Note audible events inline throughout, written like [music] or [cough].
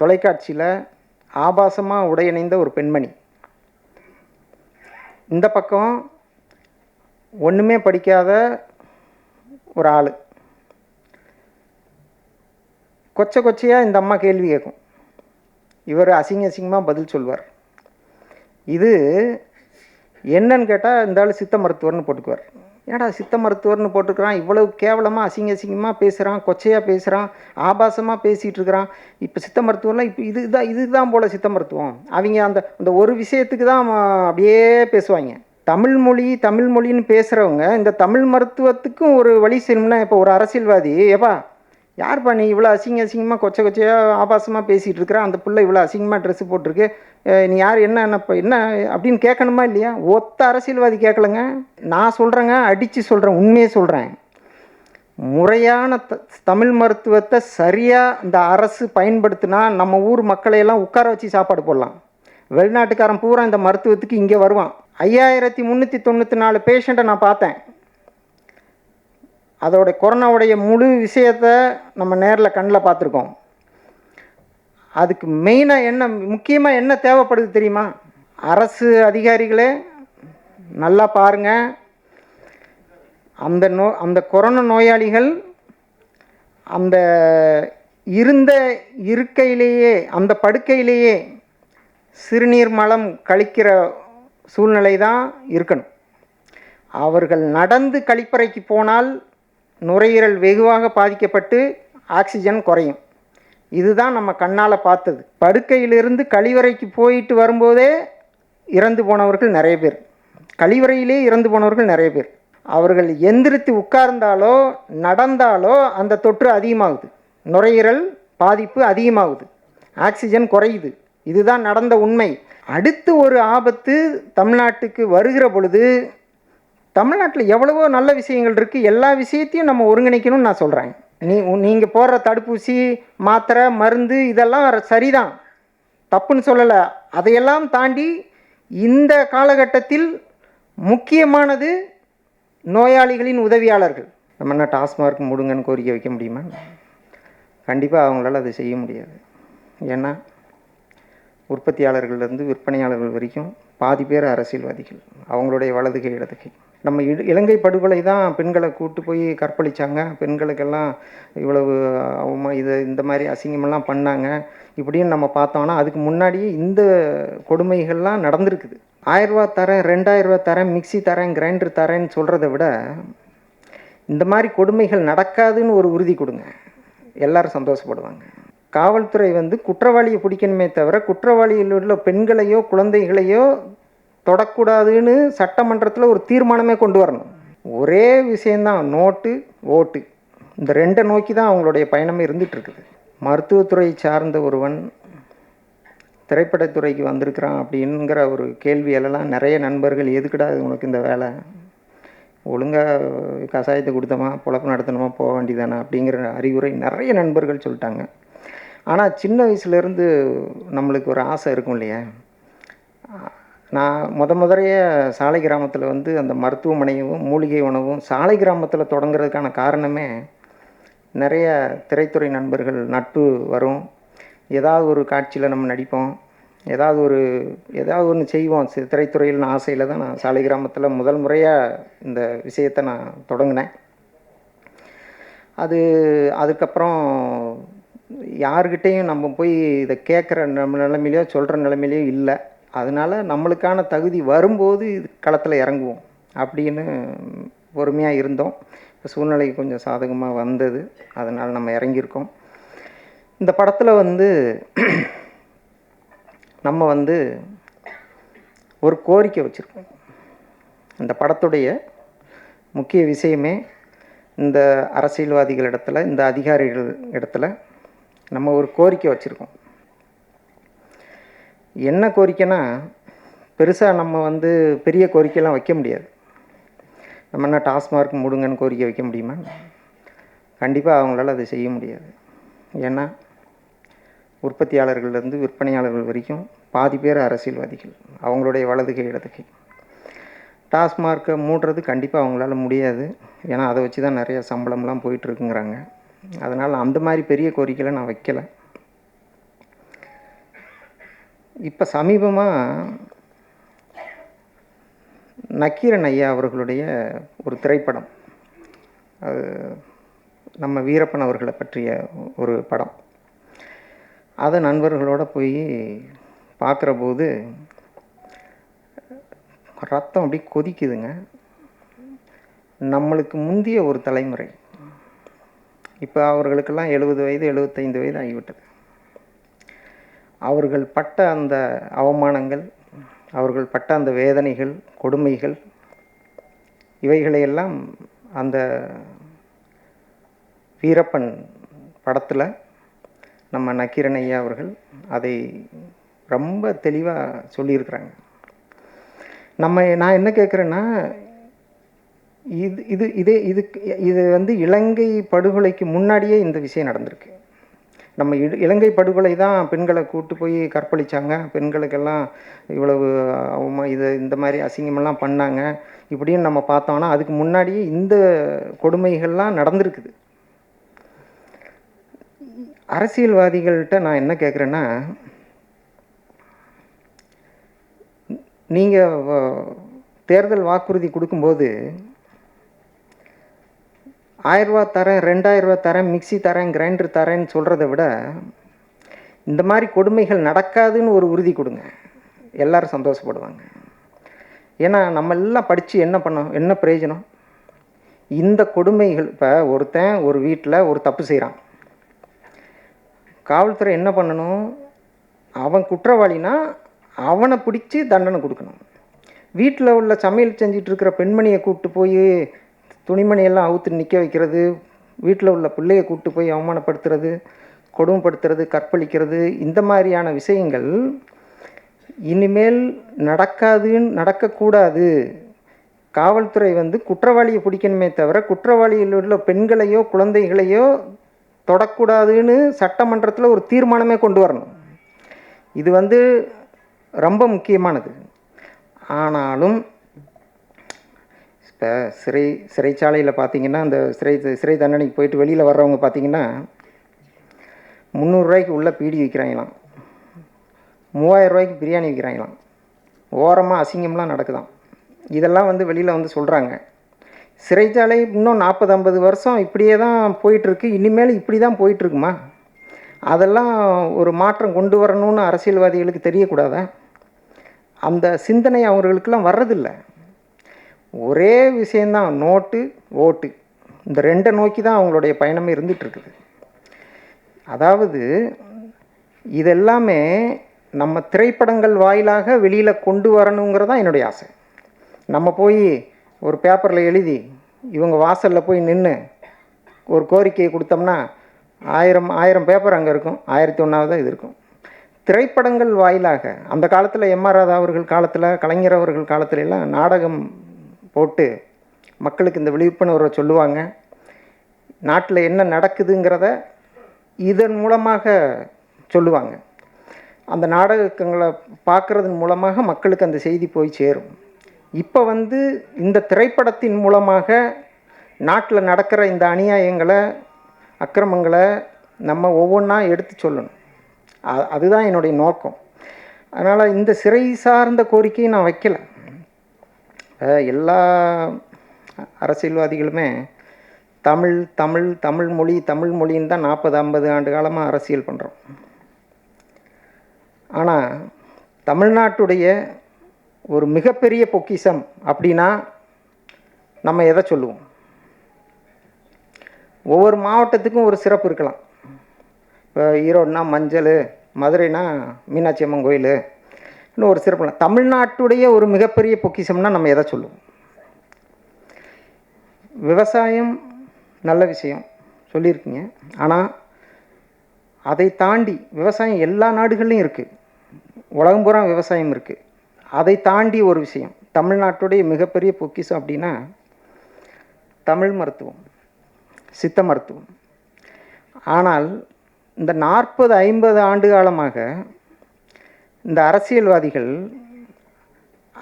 தொலைக்காட்சியில் ஆபாசமாக உடையணிந்த ஒரு பெண்மணி. இந்த பக்கம் ஒன்றுமே படிக்காத ஒரு ஆள். கொச்ச கொச்சையாக இந்த அம்மா கேள்வி கேட்கும் இவர் அசிங்க அசிங்கமாக பதில் சொல்வார். இது என்னன்னு கேட்டால் இந்த ஆள் சித்த மருத்துவர்னு போட்டுக்குவார். ஏடா சித்த மருத்துவர்னு போட்டிருக்கிறான் இவ்வளவு கேவலமாக அசிங்க அசிங்கமாக பேசுகிறான் கொச்சையாக பேசுகிறான் ஆபாசமாக பேசிகிட்டு இருக்கிறான். இப்போ சித்த மருத்துவம்லாம் இப்போ இது தான் இதுதான் போல் சித்த மருத்துவம். அவங்க அந்த அந்த ஒரு விஷயத்துக்கு தான் அப்படியே பேசுவாங்க. தமிழ் மொழி தமிழ் மொழின்னு பேசுகிறவங்க இந்த தமிழ் மருத்துவத்துக்கும் ஒரு வழி செய்யணும்னா இப்போ ஒரு அரசியல்வாதி ஏப்பா யார்ப்பா நீ இவ்வளோ அசிங்க அசிங்கமாக கொச்ச கொச்சையாக ஆபாசமாக பேசிகிட்டு இருக்கிற? அந்த பிள்ளை இவ்வளோ அசிங்கமாக ட்ரெஸ்ஸு போட்டிருக்கு. நீ யார்? என்ன என்ன என்ன அப்படின்னு கேட்கணுமா இல்லையா? ஒத்த அரசியல்வாதி கேட்கலங்க. நான் சொல்கிறேங்க அடித்து சொல்கிறேன் உண்மையை சொல்கிறேன் முறையான த தமிழ் மருத்துவத்தை சரியாக இந்த அரசு பயன்படுத்தினா நம்ம ஊர் மக்களையெல்லாம் உட்கார வச்சு சாப்பாடு போடலாம். வெளிநாட்டுக்காரன் பூரா இந்த மருத்துவத்துக்கு இங்கே வருவான். ஐயாயிரத்தி முந்நூற்றி தொண்ணூற்றி நாலு பேஷண்ட்டை நான் பார்த்தேன். அதோட கொரோனாவுடைய முழு விஷயத்தை நம்ம நேரில் கண்ணில் பார்த்துருக்கோம். அதுக்கு மெயினாக என்ன முக்கியமாக என்ன தேவைப்படுது தெரியுமா? அரசு அதிகாரிகளே நல்லா பாருங்கள் அந்த நோ அந்த கொரோனா நோயாளிகள் அந்த இருந்த இருக்கையிலேயே அந்த படுக்கையிலேயே சிறுநீர் மலம் கழிக்கிற சூழ்நிலை தான் இருக்கணும். அவர்கள் நடந்து கழிப்பறைக்கு போனால் நுரையீரல் வெகுவாக பாதிக்கப்பட்டு ஆக்சிஜன் குறையும். இதுதான் நம்ம கண்ணால் பார்த்தது. படுக்கையிலிருந்து கழிவறைக்கு போயிட்டு வரும்போதே இறந்து போனவர்கள் நிறைய பேர். கழிவறையிலே இறந்து போனவர்கள் நிறைய பேர். அவர்கள் எந்திரித்து உட்கார்ந்தாலோ நடந்தாலோ அந்த தொற்று அதிகமாகுது. நுரையீரல் பாதிப்பு அதிகமாகுது. ஆக்சிஜன் குறையுது. இதுதான் நடந்த உண்மை. அடுத்து ஒரு ஆபத்து தமிழ்நாட்டுக்கு வருகிற பொழுது தமிழ்நாட்டில் எவ்வளவோ நல்ல விஷயங்கள் இருக்குது எல்லா விஷயத்தையும் நம்ம ஒருங்கிணைக்கணும்னு நான் சொல்கிறேன் நீ நீங்கள் போடுற தடுப்பூசி மாத்திரை மருந்து இதெல்லாம் சரிதான். தப்புன்னு சொல்லலை. அதையெல்லாம் தாண்டி இந்த காலகட்டத்தில் முக்கியமானது நோயாளிகளின் உதவியாளர்கள். நம்ம என்ன டாஸ்மார்க் முடுங்கன்னு கோரிக்கை வைக்க முடியுமா? கண்டிப்பாக அவங்களால அதை செய்ய முடியாது. ஏன்னா உற்பத்தியாளர்கள்லேருந்து விற்பனையாளர்கள் வரைக்கும் பாதி பேர் அரசியல்வாதிகள். அவங்களுடைய வலதுகை இடதுகை நம்ம இ- இலங்கை படுகொலை தான் பெண்களை கூட்டு போய் கற்பழிச்சாங்க. பெண்களுக்கெல்லாம் இவ்வளவு அவமா இது இந்த மாதிரி அசிங்கமெல்லாம் பண்ணாங்க. இப்படின்னு நம்ம பார்த்தோம்னா அதுக்கு முன்னாடியே இந்த கொடுமைகள்லாம் நடந்திருக்குது. ஆயிரரூவா தரேன் ரெண்டாயிரரூவா தரேன் மிக்சி தரேன் கிரைண்டர் தரேன்னு சொல்கிறத விட இந்த மாதிரி கொடுமைகள் நடக்காதுன்னு ஒரு உறுதி கொடுங்க. எல்லாரும் சந்தோஷப்படுவாங்க. காவல்துறை வந்து குற்றவாளியை பிடிக்கணுமே தவிர குற்றவாளியில் உள்ள பெண்களையோ குழந்தைகளையோ தொடக்கூடாதுன்னு சட்டமன்றத்தில் ஒரு தீர்மானமே கொண்டு வரணும். ஒரே விஷயந்தான் நோட்டு ஓட்டு. இந்த ரெண்டை நோக்கி தான் அவங்களுடைய பயணமே இருந்துகிட்ருக்குது மருத்துவத்துறை சார்ந்த ஒருவன் திரைப்படத்துறைக்கு வந்திருக்கிறான் அப்படிங்கிற ஒரு கேள்வியெல்லாம் நிறைய நண்பர்கள் எதுக்குடா உங்களுக்கு உனக்கு இந்த வேலை? ஒழுங்காக கஷாயத்தை கொடுத்தோமா? பொழப்பு நடத்தணுமா? போக வேண்டியதானே அப்படிங்கிற அறிவுரை நிறைய நண்பர்கள் சொல்லிட்டாங்க. ஆனால் சின்ன வயசுலேருந்து நம்மளுக்கு ஒரு ஆசை இருக்கும் இல்லையா? நான் முத முதலைய சாலை கிராமத்தில் வந்து அந்த மருத்துவமனையும் மூலிகை உணவும் சாலை கிராமத்தில் தொடங்குறதுக்கான காரணமே நிறைய திரைத்துறை நண்பர்கள் நட்பு வரும். ஏதாவது ஒரு காட்சியில் நம்ம நடிப்போம். ஏதாவது ஒரு ஏதாவது ஒன்று செய்வோம். திரைத்துறையில்னு திரைத்துறையில் ஆசையில் தான் நான் சாலை கிராமத்தில் முதல் முறையாக இந்த விஷயத்தை நான் தொடங்கினேன். அது அதுக்கப்புறம் யாருக்கிட்டேயும் நம்ம போய் இதை கேட்குற நம்ம நிலைமையிலையோ சொல்கிற நிலைமையிலையோ இல்லை. அதனால் நம்மளுக்கான தகுதி வரும்போது இது களத்தில் இறங்குவோம் அப்படின்னு பொறுமையாக இருந்தோம். இப்போ சூழ்நிலை கொஞ்சம் சாதகமாக வந்தது. அதனால் நம்ம இறங்கியிருக்கோம். இந்த படத்தில் வந்து [clears throat] நம்ம வந்து ஒரு கோரிக்கை வச்சுருக்கோம். இந்த படத்துடைய முக்கிய விஷயமே இந்த அரசியல்வாதிகள் இடத்துல இந்த அதிகாரிகள் இடத்துல நம்ம ஒரு கோரிக்கை வச்சுருக்கோம். என்ன கோரிக்கைனா பெருசாக நம்ம வந்து பெரிய கோரிக்கைலாம் வைக்க முடியாது. நம்ம என்ன டாஸ்மார்க் முடுங்கன்னு கோரிக்கை வைக்க முடியுமா? கண்டிப்பாக அவங்களால அதை செய்ய முடியாது. ஏன்னா உற்பத்தியாளர்கள்லேருந்து விற்பனையாளர்கள் வரைக்கும் பாதி பேர் அரசியல்வாதிகள். அவங்களுடைய வலதுகை இடதுகை டாஸ்மார்க்கை மூடுறது கண்டிப்பாக அவங்களால முடியாது. ஏன்னா அதை வச்சு தான் நிறைய சம்பளம்லாம் போயிட்டுருக்குங்கிறாங்க அதனால் அந்த மாதிரி பெரிய கோரிக்கையில் நான் வைக்கலை. இப்போ சமீபமாக நக்கீரன் ஐயா அவர்களுடைய ஒரு திரைப்படம். அது நம்ம வீரப்பன் அவர்களை பற்றிய ஒரு படம். அதை நண்பர்களோட போய் பார்க்குற போது ரத்தம் அப்படி கொதிக்குதுங்க. நம்மளுக்கு முந்திய ஒரு தலைமுறை. இப்போ அவர்களுக்கெல்லாம் எழுபது வயது எழுபத்தைந்து வயது ஆகிவிட்டது. அவர்கள் பட்ட அந்த அவமானங்கள் அவர்கள் பட்ட அந்த வேதனைகள் கொடுமைகள் இவைகளையெல்லாம் அந்த வீரப்பன் படத்தில் நம்ம நக்கீரன் ஐயா அவர்கள் அதை ரொம்ப தெளிவாக சொல்லியிருக்கிறாங்க. நம்ம நான் என்ன கேட்குறேன்னா இது இது இதே இதுக்கு இது வந்து இலங்கை படுகொலைக்கு முன்னாடியே இந்த விஷயம் நடந்திருக்கு. நம்ம இ இலங்கை படுகொலை தான் பெண்களை கூட்டு போய் கற்பழிச்சாங்க. பெண்களுக்கெல்லாம் இவ்வளவு அவமா இது இந்த மாதிரி அசிங்கமெல்லாம் பண்ணாங்க. இப்படின்னு நம்ம பார்த்தோம்னா அதுக்கு முன்னாடியே இந்த கொடுமைகள்லாம் நடந்திருக்குது. அரசியல்வாதிகள்கிட்ட நான் என்ன கேட்குறேன்னா நீங்கள் தேர்தல் வாக்குறுதி கொடுக்கும்போது ஆயிரரூவா தரேன் ரெண்டாயிரரூவா தரேன் மிக்ஸி தரேன் கிரைண்டர் தரேன்னு சொல்கிறத விட இந்த மாதிரி கொடுமைகள் நடக்காதுன்னு ஒரு உறுதி கொடுங்க. எல்லாரும் சந்தோஷப்படுவாங்க. ஏன்னா நம்ம எல்லாம் படித்து என்ன பண்ணோம் என்ன பிரயோஜனம்? இந்த கொடுமைகள் இப்போ ஒருத்தன் ஒரு வீட்டில் ஒரு தப்பு செய்கிறான் காவல்துறை என்ன பண்ணணும்? அவன் குற்றவாளினா அவனை பிடிச்சி தண்டனை கொடுக்கணும். வீட்டில் உள்ள சமையல் செஞ்சிட்ருக்கிற இருக்கிற பெண்மணியை கூப்பிட்டு போய் துணிமணியெல்லாம் அவுத்து நிற்க வைக்கிறது வீட்டில் உள்ள பிள்ளையை கூப்பிட்டு போய் அவமானப்படுத்துறது கொடுமைப்படுத்துறது கற்பழிக்கிறது இந்த மாதிரியான விஷயங்கள் இனிமேல் நடக்காதுன்னு நடக்கக்கூடாது. காவல்துறை வந்து குற்றவாளியை பிடிக்கணுமே தவிர குற்றவாளியில் உள்ள பெண்களையோ குழந்தைகளையோ தொடக்கூடாதுன்னு சட்டமன்றத்தில் ஒரு தீர்மானமே கொண்டு வரணும். இது வந்து ரொம்ப முக்கியமானது. ஆனாலும் இப்போ சிறை சிறைச்சாலையில் பார்த்தீங்கன்னா அந்த சிறை சிறை தண்டனைக்கு போயிட்டு வெளியில் வர்றவங்க பார்த்தீங்கன்னா முந்நூறுரூவாய்க்கு உள்ளே பீடி விற்கிறாங்களாம் மூவாயிரம் ரூபாய்க்கு பிரியாணி விற்கிறாங்களாம் ஓரமாக அசிங்கம்லாம் நடக்குதாம். இதெல்லாம் வந்து வெளியில் வந்து சொல்கிறாங்க சிறைச்சாலை இன்னும் நாற்பது ஐம்பது வருஷம் இப்படியே தான் போயிட்டுருக்கு. இனிமேல் இப்படி தான் போயிட்டுருக்குமா? அதெல்லாம் ஒரு மாற்றம் கொண்டு வரணும்னு அரசியல்வாதிகளுக்கு தெரியக்கூடாதா? அந்த சிந்தனை அவர்களுக்கெல்லாம் வர்றதில்லை. ஒரே விஷயந்தான் நோட்டு ஓட்டு. இந்த ரெண்டை நோக்கி தான் அவங்களுடைய பயணமே இருந்துகிட்ருக்குது. அதாவது இதெல்லாமே நம்ம திரைப்படங்கள் வாயிலாக வெளியில் கொண்டு வரணுங்கிறதான் என்னுடைய ஆசை. நம்ம போய் ஒரு பேப்பரில் எழுதி இவங்க வாசலில் போய் நின்று ஒரு கோரிக்கையை கொடுத்தோம்னா ஆயிரம் ஆயிரம் பேப்பர் அங்கே இருக்கும் ஆயிரத்தி ஒன்றாவது இது இருக்கும். திரைப்படங்கள் வாயிலாக அந்த காலத்தில் எம்ஆர் ராதா அவர்கள் காலத்தில் கலைஞர் அவர்கள் காலத்துல எல்லாம் நாடகம் போட்டு மக்களுக்கு இந்த விழிப்புணர்வை சொல்லுவாங்க. நாட்டில் என்ன நடக்குதுங்கிறத இதன் மூலமாக சொல்லுவாங்க. அந்த நாடகங்களை பார்க்குறதன் மூலமாக மக்களுக்கு அந்த செய்தி போய் சேரும். இப்போ வந்து இந்த திரைப்படத்தின் மூலமாக நாட்டில் நடக்கிற இந்த அநியாயங்களை அக்கிரமங்களை நம்ம ஒவ்வொன்றா எடுத்து சொல்லணும். அதுதான் என்னுடைய நோக்கம். அதனால் இந்த சிறை சார்ந்த கோரிக்கையை நான் வைக்கல. எல்லா அரசியல்வாதிகளுமே தமிழ் தமிழ் தமிழ் மொழி தமிழ் மொழின்னு தான் நாற்பது ஐம்பது ஆண்டு காலமாக அரசியல் பண்ணுறோம் ஆனால் தமிழ்நாட்டுடைய ஒரு மிகப்பெரிய பொக்கிஷம் அப்படின்னா நம்ம எதை சொல்லுவோம்? ஒவ்வொரு மாவட்டத்துக்கும் ஒரு சிறப்பு இருக்கலாம். இப்போ ஈரோடுனா மஞ்சள் மதுரைனா மீனாட்சி அம்மன் கோயில் இன்னும் ஒரு சிறப்பு தமிழ்நாட்டுடைய ஒரு மிகப்பெரிய பொக்கிஷம்னா நம்ம எதை சொல்லுவோம்? விவசாயம் நல்ல விஷயம் சொல்லியிருக்கீங்க. ஆனால் அதை தாண்டி விவசாயம் எல்லா நாடுகள்லையும் இருக்குது உலகம் பூரா விவசாயம் இருக்குது அதை தாண்டி ஒரு விஷயம் தமிழ்நாட்டுடைய மிகப்பெரிய பொக்கிஷம் அப்படின்னா தமிழ் மருத்துவம் சித்த மருத்துவம். ஆனால் இந்த நாற்பது ஐம்பது ஆண்டு காலமாக இந்த அரசியல்வாதிகள்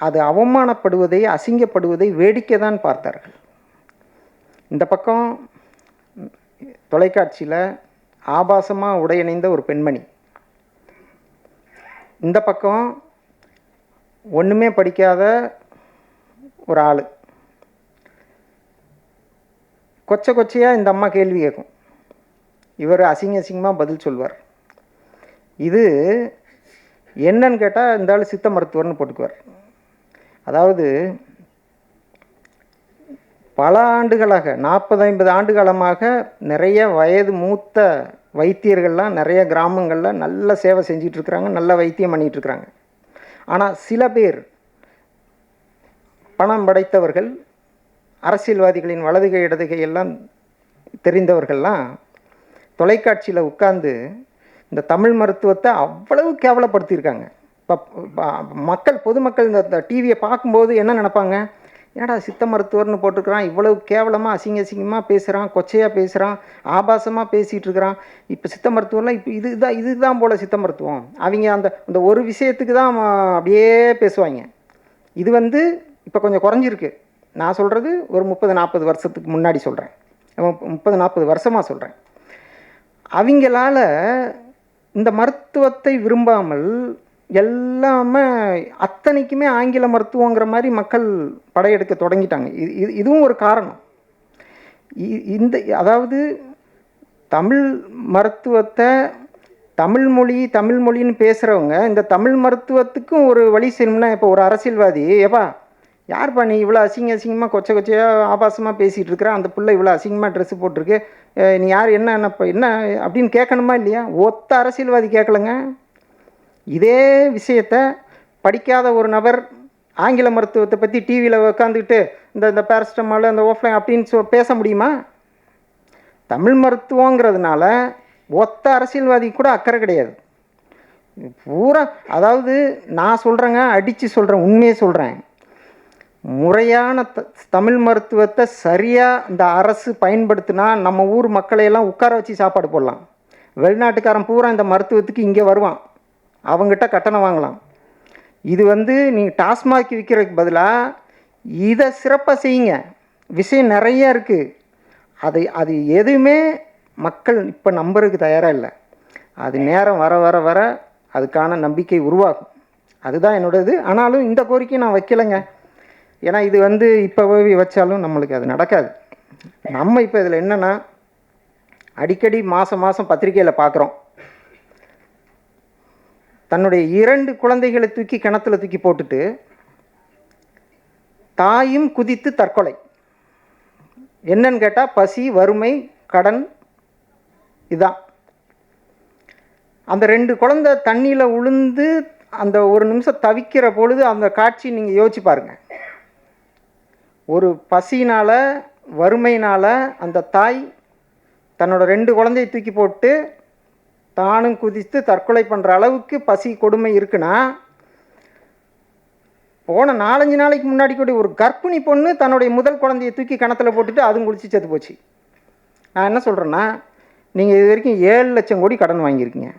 அது அவமானப்படுவதை அசிங்கப்படுவதை வேடிக்கை தான் பார்த்தார்கள். இந்த பக்கம் தொலைக்காட்சியில் ஆபாசமாக உடையணிந்த ஒரு பெண்மணி. இந்த பக்கம் ஒன்றுமே படிக்காத ஒரு ஆள். கொச்சை கொச்சையாக இந்த அம்மா கேள்வி கேட்கும் இவர் அசிங்க அசிங்கமாக பதில் சொல்வார். இது என்னன்னு கேட்டால் இந்த ஆள் சித்த மருத்துவர்னு போட்டுக்குவார். அதாவது பல ஆண்டுகளாக நாற்பது ஐம்பது ஆண்டு காலமாக நிறைய வயது மூத்த வைத்தியர்கள்லாம் நிறைய கிராமங்களில் நல்ல சேவை செஞ்சிட்டு இருக்கிறாங்க நல்ல வைத்தியம் பண்ணிகிட்ருக்குறாங்க இருக்கிறாங்க ஆனால் சில பேர் பணம் படைத்தவர்கள் அரசியல்வாதிகளின் வலதுகை இடதுகை எல்லாம் தெரிந்தவர்கள்லாம் தொலைக்காட்சியில் உட்கார்ந்து இந்த தமிழ் மருத்துவத்தை அவ்வளவு கேவலப்படுத்தியிருக்காங்க. இப்போ மக்கள் பொதுமக்கள் இந்த டிவியை பார்க்கும்போது என்ன நினைப்பாங்க? என்னடா சித்த மருத்துவர்னு போட்டிருக்கிறான் இவ்வளவு கேவலமாக அசிங்க அசிங்கமாக பேசுகிறான் கொச்சையாக பேசுகிறான் ஆபாசமாக பேசிகிட்டு இருக்கிறான். இப்போ சித்த மருத்துவம்லாம் இப்போ இது இதுதான் இதுதான் போல் சித்த மருத்துவம். அவங்க அந்த அந்த ஒரு விஷயத்துக்கு தான் அப்படியே பேசுவாங்க. இது வந்து இப்போ கொஞ்சம் குறைஞ்சிருக்கு. நான் சொல்கிறது ஒரு முப்பது நாற்பது வருஷத்துக்கு முன்னாடி சொல்கிறேன் முப்பது நாற்பது வருஷமாக சொல்கிறேன் அவங்களால இந்த மருத்துவத்தை விரும்பாமல் எல்லாமே அத்தனைக்குமே ஆங்கில மருத்துவங்கிற மாதிரி மக்கள் படையெடுக்க தொடங்கிட்டாங்க. இது இது- இதுவும் ஒரு காரணம். இ- இந்த அதாவது தமிழ் மருத்துவத்தை தமிழ் மொழி தமிழ் மொழின்னு பேசுகிறவங்க இந்த தமிழ் மருத்துவத்துக்கும் ஒரு வழி செய்யணும்னா இப்போ ஒரு அரசியல்வாதி ஏப்பா யார்ப்பா நீ இவ்வளோ அசிங்க அசிங்கமாக கொச்சை கொச்சையாக ஆபாசமாக பேசிகிட்டு இருக்கிற அந்த பிள்ளை இவ்வளோ அசிங்கமாக ட்ரெஸ்ஸு போட்டிருக்கு? நீ யார் என்ன என்ன என்ன அப்படின்னு கேட்கணுமா இல்லையா? ஒத்த அரசியல்வாதி கேட்கலங்க. இதே விஷயத்த படிக்காத ஒரு நபர் ஆங்கில மருத்துவத்தை பற்றி டிவியில் உட்காந்துக்கிட்டு இந்த இந்த பேரஸ்டமால் அந்த ஓஃப்லைன் அப்படின்னு சொல் பேச முடியுமா? தமிழ் மருத்துவங்கிறதுனால ஒத்த அரசியல்வாதி கூட அக்கறை கிடையாது. பூரா அதாவது நான் சொல்கிறேங்க அடித்து சொல்கிறேன் உண்மையை சொல்கிறேன் முறையான த தமிழ் மருத்துவத்தை சரியாக இந்த அரசு பயன்படுத்தினா நம்ம ஊர் மக்களையெல்லாம் உட்கார வச்சு சாப்பாடு போடலாம். வெளிநாட்டுக்காரன் பூரா இந்த மருத்துவத்துக்கு இங்கே வருவான். அவங்ககிட்ட கட்டணம் வாங்கலாம். இது வந்து நீங்கள் டாஸ்மாக் விற்கிறதுக்கு பதிலாக இதை சிறப்பாக செய்யுங்க. விஷயம் நிறைய இருக்குது அது அது எதுவுமே மக்கள் இப்போ நம்புறதுக்கு தயாராக இல்லை. அது நேரம் வர வர வர அதுக்கான நம்பிக்கை உருவாகும். அதுதான் என்னோடது. ஆனாலும் இந்த கோரிக்கையை நான் வைக்கலைங்க. ஏன்னா இது வந்து இப்போ போய் வச்சாலும் நம்மளுக்கு அது நடக்காது. நம்ம இப்போ இதில் என்னென்னா அடிக்கடி மாதம் மாதம் பத்திரிக்கையில் பார்க்குறோம் தன்னுடைய இரண்டு குழந்தைகளை தூக்கி கிணத்துல தூக்கி போட்டுட்டு தாயும் குதித்து தற்கொலை. என்னன்னு கேட்டால் பசி வறுமை கடன் இதான். அந்த ரெண்டு குழந்தை தண்ணியில் உளுந்து அந்த ஒரு நிமிஷம் தவிக்கிற பொழுது அந்த காட்சி நீங்கள் யோசிச்சு பாருங்கள் ஒரு பசியினால் வறுமையினால் அந்த தாய் தன்னோட ரெண்டு குழந்தையை தூக்கி போட்டு தானும் குதித்து தற்கொலை பண்ணுற அளவுக்கு பசி கொடுமை இருக்குன்னா போன நாலஞ்சு நாளைக்கு முன்னாடி கூட ஒரு கர்ப்பிணி பொண்ணு தன்னுடைய முதல் குழந்தையை தூக்கி கிணத்துல போட்டுட்டு அதுவும் குளிச்சு செத்து போச்சு. நான் என்ன சொல்கிறேன்னா நீங்கள் இது வரைக்கும் ஏழு லட்சம் கோடி கடன் வாங்கியிருக்கீங்க.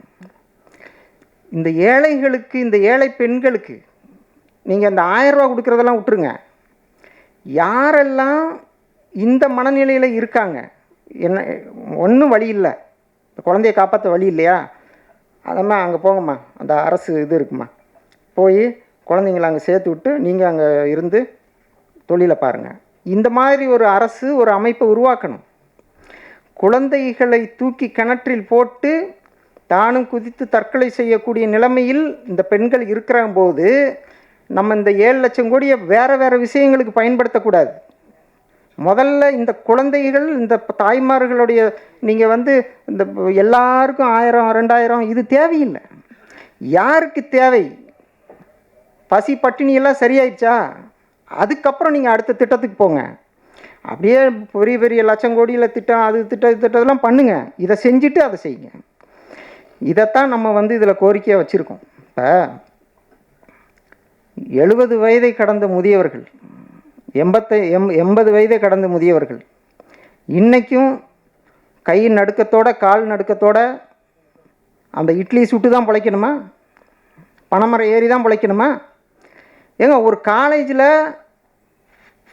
இந்த ஏழைகளுக்கு இந்த ஏழை பெண்களுக்கு நீங்கள் அந்த ஆயிரம் ரூபா கொடுக்குறதெல்லாம் விட்டுருங்க. யாரெல்லாம் இந்த மனநிலையில் இருக்காங்க? என்ன ஒன்றும் வழி இல்லை. இந்த குழந்தைய காப்பாற்ற வழி இல்லையா? அதம்மா அங்கே போங்கம்மா. அந்த அரசு இது இருக்குமா போய் குழந்தைங்கள அங்கே சேர்த்து விட்டு நீங்கள் அங்கே இருந்து தொழிலை பாருங்கள் இந்த மாதிரி ஒரு அரசு ஒரு அமைப்பை உருவாக்கணும். குழந்தைகளை தூக்கி கிணற்றில் போட்டு தானும் குதித்து தற்கொலை செய்யக்கூடிய நிலைமையில் இந்த பெண்கள் இருக்கிற போது நம்ம இந்த ஏழு லட்சம் கோடியை வேறு வேறு விஷயங்களுக்கு பயன்படுத்தக்கூடாது. முதல்ல இந்த குழந்தைகள் இந்த தாய்மார்களுடைய நீங்கள் வந்து இந்த எல்லாருக்கும் ஆயிரம் ரெண்டாயிரம் இது தேவையில்லை. யாருக்கு தேவை? பசி பட்டினியெல்லாம் சரியாயிடுச்சா? அதுக்கப்புறம் நீங்கள் அடுத்த திட்டத்துக்கு போங்க. அப்படியே பெரிய பெரிய லட்சம் கோடியில் திட்டம் அது திட்டம் இது திட்டத்தெல்லாம் பண்ணுங்கள் இதை செஞ்சுட்டு அதை செய்யுங்க. இதைத்தான் நம்ம வந்து இதில் கோரிக்கையாக வச்சுருக்கோம். இப்போ எழுபது வயதை கடந்த முதியவர்கள் எண்பத்தை எம் எண்பது வயதை கடந்த முதியவர்கள் இன்றைக்கும் கை நடுக்கத்தோட கால் நடுக்கத்தோட அந்த இட்லி சுட்டு தான் பிழைக்கணுமா? பனைமரம் ஏறி தான் பிழைக்கணுமா? ஏங்க ஒரு காலேஜில்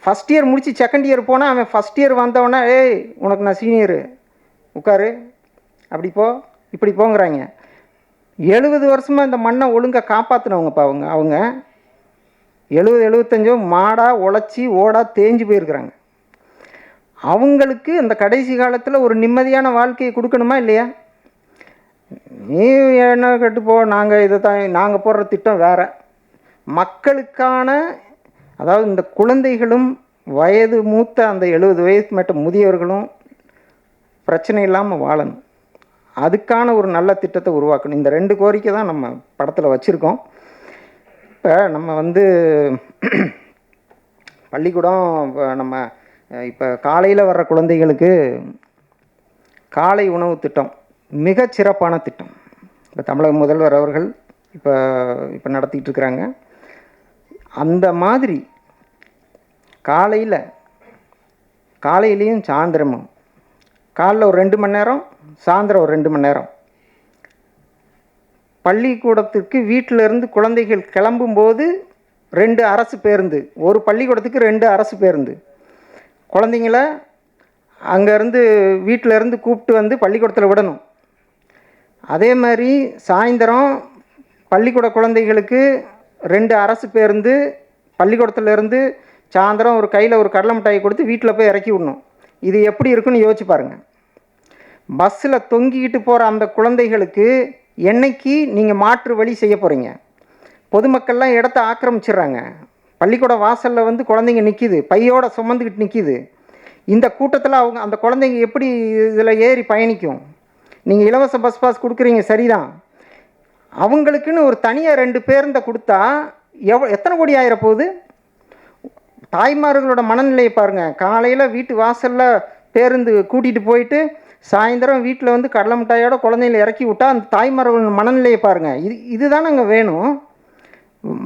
ஃபஸ்ட் இயர் முடித்து செகண்ட் இயர் போனால் அவன் ஃபஸ்ட் இயர் வந்தவொடனே ஏய் உனக்கு நான் சீனியரு உட்காரு. அப்படி போ இப்படி போங்கிறாங்க. எழுபது வருஷமாக இந்த மண்ணை ஒழுங்காக காப்பாற்றினவங்கப்பா அவங்க அவங்க எழுபது எழுபத்தஞ்சோ மாடாக உழைச்சி ஓடா தேஞ்சு போயிருக்கிறாங்க. அவங்களுக்கு அந்த கடைசி காலத்தில் ஒரு நிம்மதியான வாழ்க்கையை கொடுக்கணுமா இல்லையா? நீ என்ன கேட்டுப்போ நாங்கள் இதை தான் நாங்கள் போடுற திட்டம் வேறு. மக்களுக்கான அதாவது இந்த குழந்தைகளும் வயது மூத்த அந்த எழுபது வயது மேட்ட முதியவர்களும் பிரச்சனை இல்லாமல் வாழணும். அதுக்கான ஒரு நல்ல திட்டத்தை உருவாக்கணும். இந்த ரெண்டு கோரிக்கை தான் நம்ம படத்தில் வச்சுருக்கோம். இப்போ நம்ம வந்து [clears throat] பள்ளிக்கூடம் இப்போ நம்ம இப்போ காலையில் வர்ற குழந்தைகளுக்கு காலை உணவு திட்டம் மிகச் சிறப்பான திட்டம். இப்போ தமிழக முதல்வர் அவர்கள் இப்போ இப்போ நடத்திட்டு இருக்கிறாங்க. அந்த மாதிரி காலையில் காலையிலையும் சாயந்தரமும் காலைல ஒரு ரெண்டு மணி நேரம் சாயந்தரம் ஒரு ரெண்டு மணி நேரம். பள்ளிக்கூடத்திற்கு வீட்டில் இருந்து குழந்தைகள் கிளம்பும்போது ரெண்டு அரசு பேருந்து. ஒரு பள்ளிக்கூடத்துக்கு ரெண்டு அரசு பேருந்து. குழந்தைங்கள அங்கேருந்து வீட்டில் இருந்து கூப்பிட்டு வந்து பள்ளிக்கூடத்தில் விடணும். அதே மாதிரி சாயந்தரம் பள்ளிக்கூட குழந்தைகளுக்கு ரெண்டு அரசு பேருந்து பள்ளிக்கூடத்துலேருந்து சாயந்தரம் ஒரு கையில் ஒரு கடலை மிட்டாயை கொடுத்து வீட்டில் போய் இறக்கி விடணும். இது எப்படி இருக்குன்னு யோசிச்சு பாருங்கள் பஸ்ஸில் தொங்கிக்கிட்டு போகிற அந்த குழந்தைகளுக்கு என்னைக்கு நீங்கள் மாற்று வழி செய்ய போகிறீங்க பொதுமக்கள்லாம் இடத்த ஆக்கிரமிச்சிடுறாங்க. பள்ளிக்கூட வாசலில் வந்து குழந்தைங்க நிற்கிது பையோட சுமந்துக்கிட்டு நிற்கிது இந்த கூட்டத்தில் அவங்க அந்த குழந்தைங்க எப்படி இதில் ஏறி பயணிக்கும்? நீங்கள் இலவச பஸ் பாஸ் கொடுக்குறீங்க சரிதான். அவங்களுக்குன்னு ஒரு தனியாக ரெண்டு பேருந்தை கொடுத்தா எவ் எத்தனை கோடி ஆயிர போகுது தாய்மார்களோட மனநிலையை பாருங்கள் காலையில் வீட்டு வாசலில் பேருந்து கூட்டிகிட்டு போயிட்டு சாயந்தரம் வீட்டில் வந்து கடலை மிட்டாயோட குழந்தைங்கள இறக்கி விட்டால் அந்த தாய்மார்களோட மனநிலையை பாருங்கள் இது இதுதான் அங்கே வேணும்.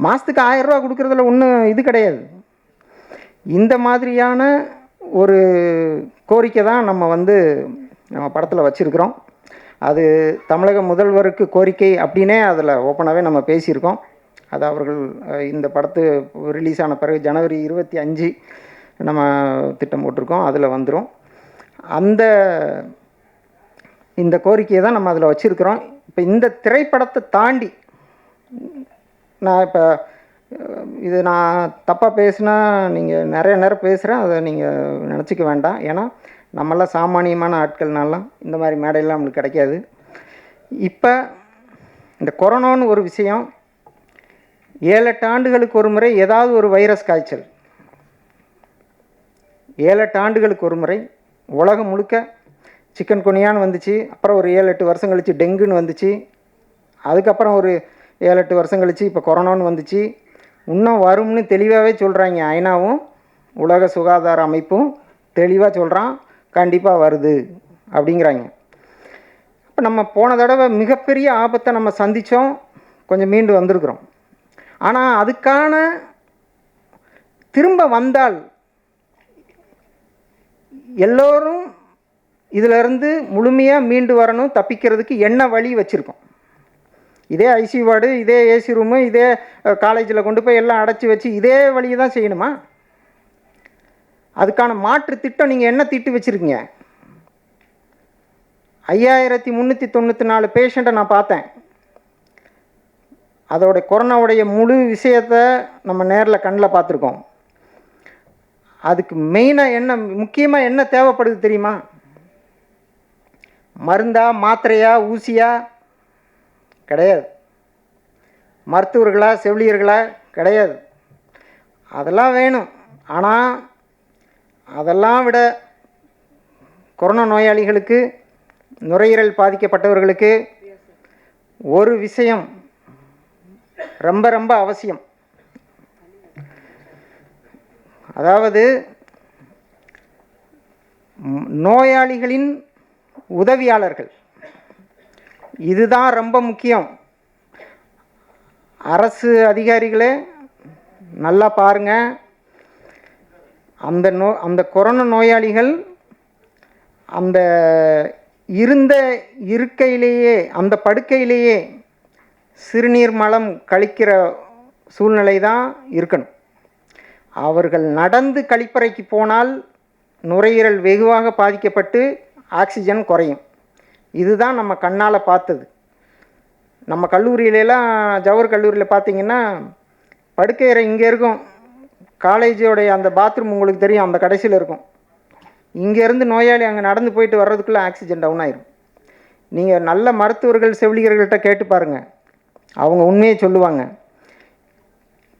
மாதத்துக்கு ஆயிரரூவா கொடுக்குறதுல ஒன்றும் இது கிடையாது. இந்த மாதிரியான ஒரு கோரிக்கை தான் நம்ம வந்து நம்ம படத்தில் வச்சுருக்கிறோம். அது தமிழக முதல்வருக்கு கோரிக்கை அப்படின்னே அதில் ஓப்பனாகவே நம்ம பேசியிருக்கோம். அது அவர்கள் இந்த படத்து ரிலீஸ் ஆன பிறகு ஜனவரி இருபத்தி அஞ்சு நம்ம திட்டம் போட்டிருக்கோம். அதில் வந்துடும் அந்த இந்த கோரிக்கையை தான் நம்ம அதில் வச்சுருக்கிறோம். இப்போ இந்த திரைப்படத்தை தாண்டி நான் இப்போ இது நான் தப்பாக பேசுனா நீங்கள் நிறைய நேரம் பேசுகிறேன் அதை நீங்கள் நினச்சிக்க வேண்டாம். ஏன்னா நம்மளாம் சாமானியமான ஆட்கள்னாலாம் இந்த மாதிரி மேடையெல்லாம் நம்மளுக்கு கிடைக்காது. இப்போ இந்த கொரோனான்னு ஒரு விஷயம் ஏழு எட்டு ஆண்டுகளுக்கு ஒரு முறை ஏதாவது ஒரு வைரஸ் காய்ச்சல். ஏழு எட்டு ஆண்டுகளுக்கு ஒரு முறை உலகம் முழுக்க சிக்கன் குனியான்னு வந்துச்சு. அப்புறம் ஒரு ஏழு எட்டு வருஷம் கழிச்சு டெங்குன்னு வந்துச்சு. அதுக்கப்புறம் ஒரு ஏழு எட்டு வருஷம் கழிச்சு இப்போ கொரோனான்னு வந்துச்சு. இன்னும் வரும்னு தெளிவாகவே சொல்கிறாங்க ஐநாவும் உலக சுகாதார அமைப்பும் தெளிவாக சொல்கிறான் கண்டிப்பாக வருது அப்படிங்கிறாங்க. இப்போ நம்ம போன தடவை மிகப்பெரிய ஆபத்தை நம்ம சந்தித்தோம் கொஞ்சம் மீண்டு வந்திருக்கிறோம். ஆனால் அதுக்கான திரும்ப வந்தால் எல்லோரும் இதிலிருந்து முழுமையாக மீண்டு வரணும் தப்பிக்கிறதுக்கு என்ன வழி வச்சுருக்கோம்? இதே ஐசி வார்டு இதே ஏசி ரூமு இதே காலேஜில் கொண்டு போய் எல்லாம் அடைச்சி வச்சு இதே வழியை தான் செய்யணுமா? அதுக்கான மாற்று திட்டம் நீங்கள் என்ன திட்டு வச்சுருக்கீங்க? ஐயாயிரத்தி முந்நூற்றி தொண்ணூற்றி நாலு பேஷண்ட்டை நான் பார்த்தேன். அதோட கொரோனாவுடைய முழு விஷயத்தை நம்ம நேரில் கண்ணில் பார்த்துருக்கோம். அதுக்கு மெயினாக என்ன முக்கியமாக என்ன தேவைப்படுது தெரியுமா? மருந்தா மாத்திரையா ஊசியா? கிடையாது. மருத்துவர்களா செவிலியர்களா? கிடையாது. அதெல்லாம் வேணும். ஆனால் அதெல்லாம் விட கொரோனா நோயாளிகளுக்கு நுரையீரல் பாதிக்கப்பட்டவர்களுக்கு ஒரு விஷயம் ரொம்ப ரொம்ப அவசியம். அதாவது நோயாளிகளின் உதவியாளர்கள். இதுதான் ரொம்ப முக்கியம். அரசு அதிகாரிகளே நல்லா பாருங்க. அந்த நோ அந்த கொரோனா நோயாளிகள் அந்த இருந்த இருக்கையிலேயே அந்த படுக்கையிலேயே சிறுநீர் மலம் கழிக்கிற சூழ்நிலை தான் இருக்கணும். அவர்கள் நடந்து கழிப்பறைக்கு போனால் நுரையீரல் வெகுவாக பாதிக்கப்பட்டு ஆக்சிஜன் குறையும். இதுதான் நம்ம கண்ணால் பார்த்தது. நம்ம கல்லூரியிலலாம் ஜவஹர் கல்லூரியில் பார்த்தீங்கன்னா படுக்கை அறை இங்கே இருக்கும். காலேஜோடைய அந்த பாத்ரூம் உங்களுக்கு தெரியும் அந்த கடைசியில் இருக்கும். இங்கேருந்து நோயாளி அங்கே நடந்து போயிட்டு வர்றதுக்குள்ளே ஆக்சிஜன் டவுன் ஆயிரும். நீங்கள் நல்ல மருத்துவர்கள் செவிலியர்கள்ட்ட கேட்டு பாருங்கள் அவங்க உண்மையை சொல்லுவாங்க.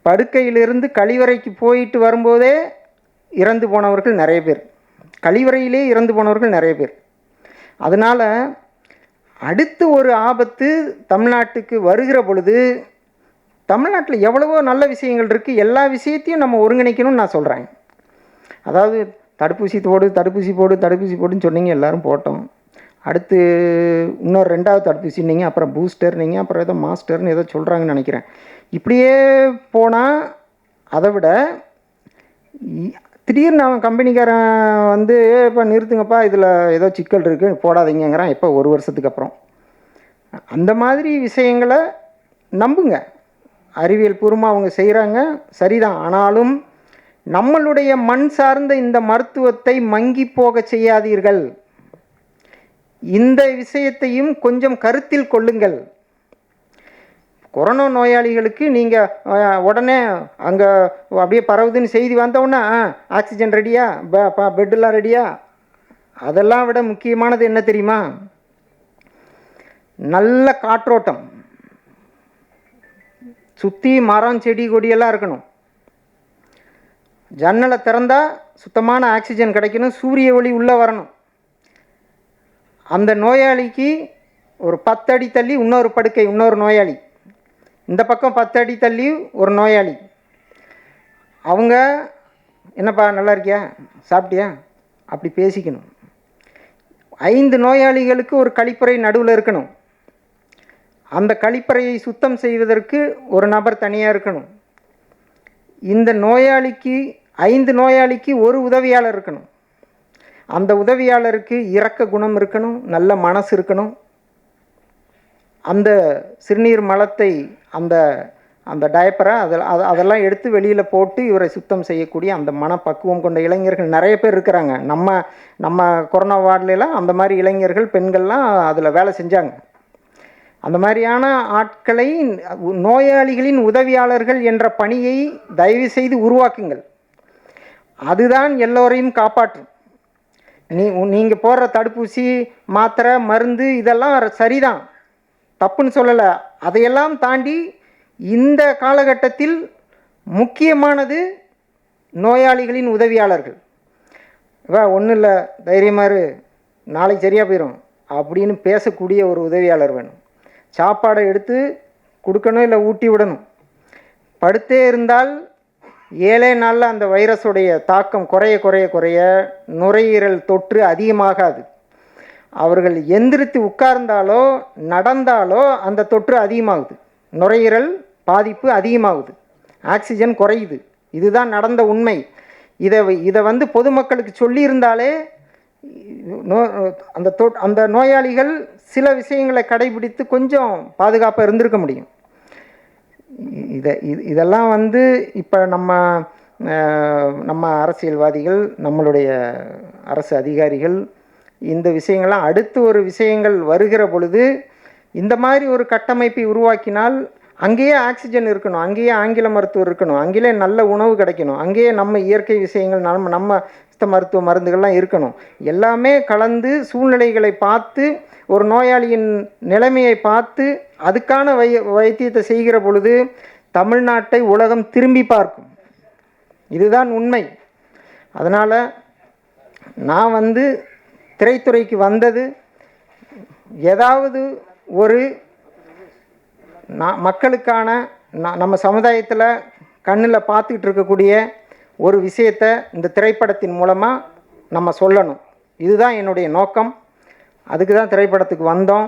படுக்கையிலிருந்து கழிவறைக்கு போயிட்டு வரும்போதே இறந்து போனவர்கள் நிறைய பேர். கழிவறையிலே இறந்து போனவர்கள் நிறைய பேர். அதனால் அடுத்து ஒரு ஆபத்து தமிழ்நாட்டுக்கு வருகிற பொழுது தமிழ்நாட்டில் எவ்வளவோ நல்ல விஷயங்கள் இருக்குது எல்லா விஷயத்தையும் நம்ம ஒருங்கிணைக்கணும்னு நான் சொல்கிறேன் அதாவது தடுப்பூசி போடு தடுப்பூசி போடு தடுப்பூசி போடுன்னு சொன்னீங்க எல்லாரும் போட்டோம். அடுத்து இன்னொரு ரெண்டாவது தடுப்பூசின்னீங்க அப்புறம் பூஸ்டர்னீங்க அப்புறம் ஏதோ மாஸ்டர்னு ஏதோ சொல்கிறாங்கன்னு நினைக்கிறேன். இப்படியே போனால் அதை விட இ- திடீர்னு அவன் கம்பெனிக்காரன் வந்து இப்போ நிறுத்துங்கப்பா இதில் ஏதோ சிக்கல் இருக்குது போடாதீங்கங்கிறான். இப்போ ஒரு வருஷத்துக்கு அப்புறம். அந்த மாதிரி விஷயங்களை நம்புங்க. அறிவியல் பூர்வமாக அவங்க செய்கிறாங்க சரிதான். ஆனாலும் நம்மளுடைய மண் சார்ந்த இந்த மருத்துவத்தை மங்கி போக செய்யாதீர்கள். இந்த விஷயத்தையும் கொஞ்சம் கருத்தில் கொள்ளுங்கள். கொரோனா நோயாளிகளுக்கு நீங்கள் உடனே அங்கே அப்படியே பரவுதுன்னு செய்தி வந்தோன்னா ஆக்சிஜன் ரெடியா? பெட்டெல்லாம் ரெடியா? அதெல்லாம் விட முக்கியமானது என்ன தெரியுமா? நல்ல காற்றோட்டம். சுற்றி மரம் செடி கொடியெல்லாம் இருக்கணும். ஜன்னலை திறந்தால் சுத்தமான ஆக்சிஜன் கிடைக்கணும். சூரிய ஒளி உள்ளே வரணும். அந்த நோயாளிக்கு ஒரு பத்தடி தள்ளி இன்னொரு படுக்கை இன்னொரு நோயாளி. இந்த பக்கம் பத்தடி தள்ளி ஒரு நோயாளி. அவங்க என்னப்பா நல்லா இருக்கியா? சாப்பிட்டியா? அப்படி பேசிக்கணும். ஐந்து நோயாளிகளுக்கு ஒரு கழிப்பறை நடுவில் இருக்கணும். அந்த கழிப்பறையை சுத்தம் செய்வதற்கு ஒரு நபர் தனியாக இருக்கணும். இந்த நோயாளிக்கு ஐந்து நோயாளிக்கு ஒரு உதவியாளர் இருக்கணும். அந்த உதவியாளருக்கு இறக்க குணம் இருக்கணும் நல்ல மனசு இருக்கணும். அந்த சிறுநீர் மலத்தை அந்த அந்த டயப்பரை அதில் அது அதெல்லாம் எடுத்து வெளியில் போட்டு இவரை சுத்தம் செய்யக்கூடிய அந்த மனப்பக்குவம் கொண்ட இளைஞர்கள் நிறைய பேர் இருக்கிறாங்க. நம்ம நம்ம கொரோனா வார்டுலலாம் அந்த மாதிரி இளைஞர்கள் பெண்கள்லாம் அதில் வேலை செஞ்சாங்க. அந்த மாதிரியான ஆட்களை நோயாளிகளின் உதவியாளர்கள் என்ற பணியை தயவு செய்து உருவாக்குங்கள். அதுதான் எல்லோரையும் காப்பாற்றும். நீ நீங்கள் போடுற தடுப்பூசி மாத்திரை மருந்து இதெல்லாம் சரிதான். தப்புன்னு சொல்லலை. அதையெல்லாம் தாண்டி இந்த காலகட்டத்தில் முக்கியமானது நோயாளிகளின் உதவியாளர்கள். வா ஒன்றும் இல்லை தைரியமாக நாளைக்கு சரியாக போயிடும் அப்படின்னு பேசக்கூடிய ஒரு உதவியாளர் வேணும். சாப்பாடை எடுத்து கொடுக்கணும் இல்லை ஊட்டி விடணும். படுத்தே இருந்தால் ஏழே நாளில் அந்த வைரஸுடைய தாக்கம் குறைய குறைய குறைய நுரையீரல் தொற்று அதிகமாகாது. அவர்கள் எந்திரித்து உட்கார்ந்தாலோ நடந்தாலோ அந்த தொற்று அதிகமாகுது. நுரையீரல் பாதிப்பு அதிகமாகுது. ஆக்சிஜன் குறையுது. இதுதான் நடந்த உண்மை. இதை இதை வந்து பொதுமக்களுக்கு சொல்லியிருந்தாலே நோ அந்த தொ அந்த நோயாளிகள் சில விஷயங்களை கடைபிடித்து கொஞ்சம் பாதுகாப்பாக இருந்திருக்க முடியும். இதை இது இதெல்லாம் வந்து இப்போ நம்ம நம்ம அரசியல்வாதிகள் நம்மளுடைய அரசு அதிகாரிகள் இந்த விஷயங்கள்லாம் அடுத்து ஒரு விஷயங்கள் வருகிற பொழுது இந்த மாதிரி ஒரு கட்டமைப்பை உருவாக்கினால் அங்கேயே ஆக்சிஜன் இருக்கணும் அங்கேயே ஆங்கில மருத்துவர் இருக்கணும் அங்கேயே நல்ல உணவு கிடைக்கணும் அங்கேயே நம்ம இயற்கை விஷயங்கள் நம்ம நம்ம சித்த மருத்துவ மருந்துகள்லாம் இருக்கணும். எல்லாமே கலந்து சூழ்நிலைகளை பார்த்து ஒரு நோயாளியின் நிலைமையை பார்த்து அதுக்கான வை வைத்தியத்தை செய்கிற பொழுது தமிழ்நாட்டை உலகம் திரும்பி பார்க்கும். இதுதான் உண்மை. அதனால் நான் வந்து திரைத்துறைக்கு வந்தது. ஏதாவது ஒரு நான் மக்களுக்கான நம்ம சமுதாயத்தில் கண்ணில் பார்த்துக்கிட்டு இருக்கக்கூடிய ஒரு விஷயத்தை இந்த திரைப்படத்தின் மூலமாக நம்ம சொல்லணும். இதுதான் என்னுடைய நோக்கம். அதுக்கு தான் திரைப்படத்துக்கு வந்தோம்.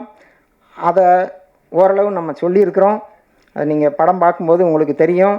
அதை ஓரளவு நம்ம சொல்லியிருக்கிறோம். அது நீங்கள் படம் பார்க்கும்போது உங்களுக்கு தெரியும்.